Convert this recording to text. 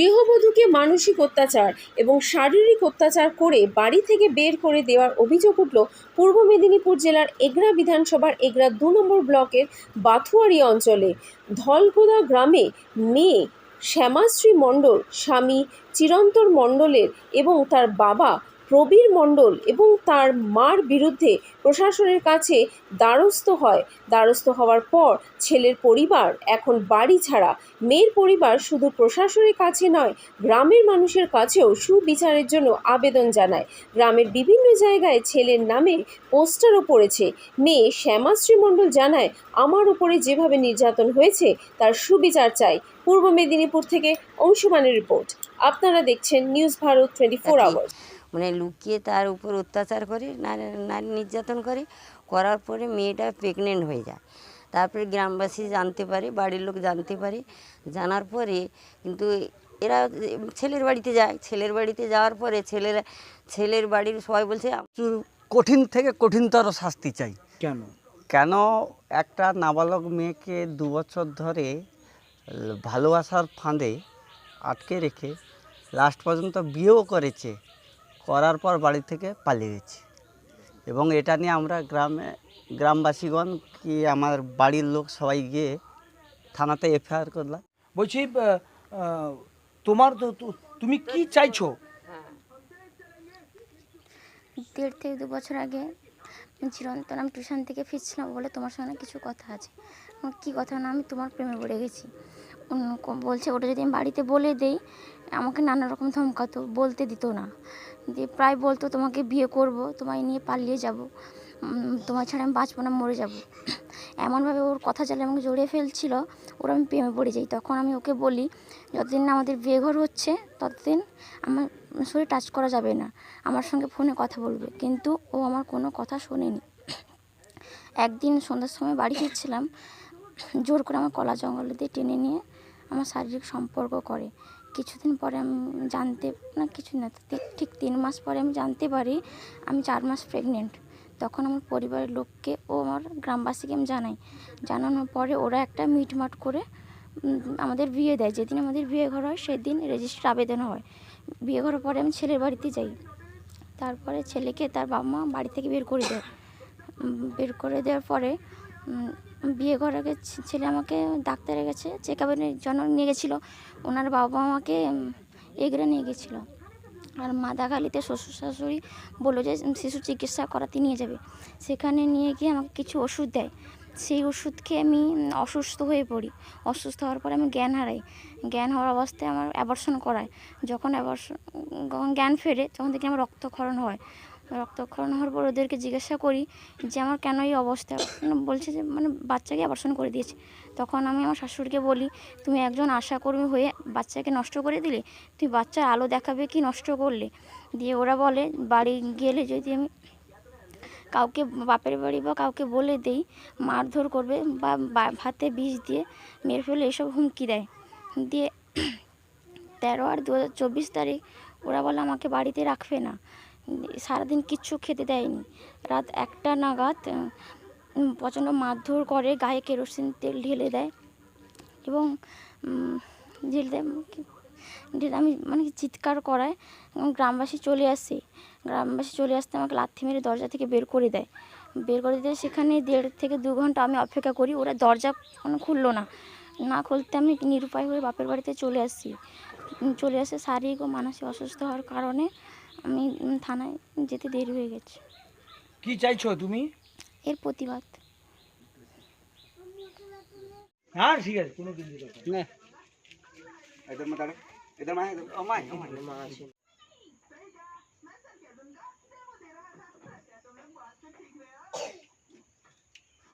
গৃহবধূকে মানসিক অত্যাচার এবং শারীরিক অত্যাচার করে বাড়ি থেকে বের করে দেওয়ার অভিযোগ উঠল পূর্ব মেদিনীপুর জেলার এগরা বিধানসভার এগরা দু নম্বর ব্লকের বাথুয়ারি অঞ্চলে। ধলকোদা গ্রামে মেয়ে শ্যামাশ্রী মণ্ডল, স্বামী চিরন্তর মণ্ডলের এবং তার বাবা প্রবীর মণ্ডল এবং তার মার বিরুদ্ধে প্রশাসনের কাছে দ্বারস্থ হয়। দ্বারস্থ হওয়ার পর ছেলের পরিবার এখন বাড়ি ছাড়া। মেয়ের পরিবার শুধু প্রশাসনের কাছে নয় গ্রামের মানুষের কাছেও সুবিচারের জন্য আবেদন জানায়। গ্রামের বিভিন্ন জায়গায় ছেলের নামে পোস্টারও পড়েছে। মেয়ে শ্যামাশ্রী মণ্ডল জানায় আমার উপরে যেভাবে নির্যাতন হয়েছে তার সুবিচার চাই। পূর্ব মেদিনীপুর থেকে অংশুমানের রিপোর্ট। আপনারা দেখছেন news Bharat twenty four hours মানে লুকিয়ে তার উপর অত্যাচার করে নারী নারী নির্যাতন করে করার পরে মেয়েটা প্রেগনেন্ট হয়ে যায়। তারপরে গ্রামবাসী জানতে পারে বাড়ির লোক জানতে পারে। জানার পরে কিন্তু এরা ছেলের বাড়িতে যায়। ছেলের বাড়িতে যাওয়ার পরে ছেলের ছেলের বাড়ির সবাই বলছে কঠিন থেকে কঠিনতর শাস্তি চাই। কেন? কেন? একটা নাবালক মেয়েকে দু বছর ধরে ভালোবাসার ফাঁদে আটকে রেখে লাস্ট পর্যন্ত বিয়েও করেছে। করার পর বাড়ি থেকে পালিয়ে গেছে। এবং এটা নিয়ে আমরা গ্রামে গ্রামবাসীগণ কি আমার বাড়ির লোক সবাই গিয়ে থানাতে এফআইআর করলাম। বলছি তোমার তো তুমি কি চাইছো? দেড় থেকে দু বছর আগে চিরন্তন আমি টিউশন থেকে ফিরছিলাম বলে তোমার সঙ্গে কিছু কথা আছে। আমার কী কথা না আমি তোমার প্রেমে পড়ে গেছি। বলছে, ওটা যদি আমি বাড়িতে বলে দেই, আমাকে নানা রকম ধমকাতো বলতে দিত না। দিয়ে প্রায় বলতো, তোমাকে বিয়ে করব, তোমায় নিয়ে পালিয়ে যাব। তোমার ছাড়া আমি বাঁচবো না, মরে যাব। এমনভাবে ওর কথা চালে আমাকে জড়িয়ে ফেলছিল, ওর আমি প্রেমে পড়ে যাই। তখন আমি ওকে বলি, যতদিন না আমাদের বিয়ে ঘর হচ্ছে, ততদিন আমার শরীর টাচ করা যাবে না। আমার সঙ্গে ফোনে কথা বলবে। কিন্তু ও আমার কোনো কথা শোনেনি। একদিন সন্ধ্যার সময় বাড়ি ফিরছিলাম জোর করে আমার কলা জঙ্গলে দিয়ে টেনে নিয়ে আমার শারীরিক সম্পর্ক করে। কিছুদিন পরে আমি জানতে, না কিছু না ঠিক তিন মাস পরে আমি জানতে পারি আমি চার মাস প্রেগনেন্ট তখন আমার পরিবারের লোককে ও আমার গ্রামবাসীকে আমি জানাই। জানানোর পরে ওরা একটা মিটমাট করে আমাদের বিয়ে দেয়। যেদিন আমাদের বিয়ে ঘর হয়, সেদিন রেজিস্টার আবেদন হয়। বিয়ে করার পরে আমি ছেলের বাড়িতে যাই। তারপরে ছেলেকে তার বাবা মা বাড়ি থেকে বের করে দেয়। বের করে দেওয়ার পরে বিয়ে ঘরে আগে ছেলে আমাকে ডাক্তারের কাছে চেক আপের জন্য নিয়ে গেছিল, ওনার বাবা আমাকে এগরে নিয়ে গেছিল। আর মাদাখালিতে শ্বশুর শাশুড়ি বলল যে শিশু চিকিৎসা করাতে নিয়ে যাবে। সেখানে নিয়ে গিয়ে আমাকে কিছু ওষুধ দেয়। সেই ওষুধ খেয়ে আমি অসুস্থ হয়ে পড়ি। অসুস্থ হওয়ার পরে আমি জ্ঞান হারাই। জ্ঞান হওয়ার অবস্থায় আমার অ্যাবর্শন করায়। যখন অ্যাবর্শন যখন জ্ঞান ফেরে, তখন থেকে আমার রক্তক্ষরণ হয়। রক্তক্ষরণ হওয়ার পর ওদেরকে জিজ্ঞাসা করি যে, আমার কেন এই অবস্থা? বলছে যে মানে বাচ্চাকে অ্যাবর্শন করে দিয়েছে। তখন আমি আমার শাশুড়িকে বলি, তুমি একজন আশাকর্মী হয়ে বাচ্চাকে নষ্ট করে দিলে? তুই বাচ্চার আলো দেখাবে কি নষ্ট করলে? দিয়ে ওরা বলে, বাড়ি গেলে যদি আমি কাউকে, বাপের বাড়ি বা কাউকে বলে দেই, মারধর করবে বা বা- ভাতে বিষ দিয়ে মেরে ফেলে এসব হুমকি দেয়। দিয়ে তেরো আর দু হাজার চব্বিশ তারিখ ওরা বলে, আমাকে বাড়িতে রাখবে না। সারাদিন কিচ্ছু খেতে দেয়নি। রাত একটা নাগাদ প্রচণ্ড মারধর করে গায়ে কেরোসিন তেল ঢেলে দেয় এবং ঢেলে দেয় ঢেলে আমি মানে চিৎকার করায় গ্রামবাসী চলে আসে। গ্রামবাসী চলে আসতে আমাকে লাথি মেরে দরজা থেকে বের করে দেয়। বের করে দিতে সেখানে দেড় থেকে দু ঘণ্টা আমি অপেক্ষা করি, ওরা দরজা মানে খুললো না। না খুলতে আমি নিরুপায় হয়ে বাপের বাড়িতে চলে আসি। চলে আসে শারীরিক ও মানসিক অসুস্থ হওয়ার কারণে আমি থানায় যেতে দেরি হয়ে গেছে। কি চাইছো তুমি? এর প্রতিবাদ। হ্যাঁ ঠিক আছে কোনো কিছু না। এদের মা এদের মা আছে।